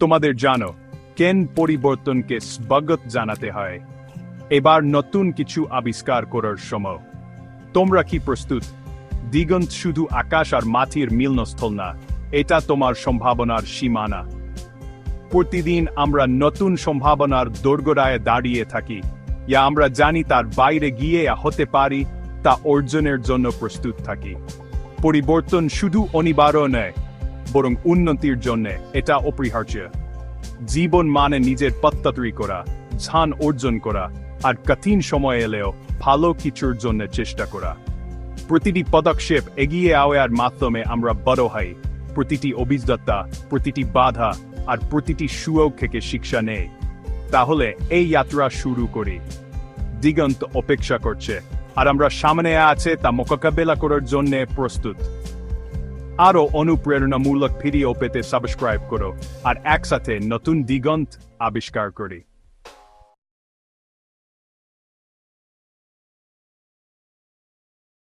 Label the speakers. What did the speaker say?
Speaker 1: তোমাদের জানো, কেন পরিবর্তনকে স্বাগত জানাতে হয়? এবার নতুন কিছু আবিষ্কার করার সময়। তোমরা কি প্রস্তুত? দিগন্ত শুধু আকাশ আর মাটির মিলনস্থল না, এটা তোমার সম্ভাবনার সীমানা। প্রতিদিন আমরা নতুন সম্ভাবনার দোরগোড়ায় দাঁড়িয়ে থাকি। ইয়া আমরা জানি তার বাইরে গিয়ে হতে পারি, তা অর্জনের জন্য প্রস্তুত থাকি। পরিবর্তন শুধু অনিবার্য নয় বরং উন্নতির জন্য এটা অপরিহার্য। জীবন মানে নিজের পত্তাতরি করা, ঝান অর্জন করা, আর কঠিন সময় এলেও ভালো কিছুর জন্য চেষ্টা করা। প্রতিটি পদক্ষেপ এগিয়ে আওয়ার মাধ্যমে আমরা বড় হই। প্রতিটি অভিজ্ঞতা, প্রতিটি বাধা, আর প্রতিটি সুযোগ থেকে শিক্ষা নেই। তাহলে এই যাত্রা শুরু করি। দিগন্ত অপেক্ষা করছে, আর আমরা সামনে আছে তা মোকাবেলা করার জন্য প্রস্তুত। আরও অনুপ্রেরণামূলক ভিডিও পেতে সাবস্ক্রাইব করো আর একসাথে নতুন দিগন্ত আবিষ্কার করি।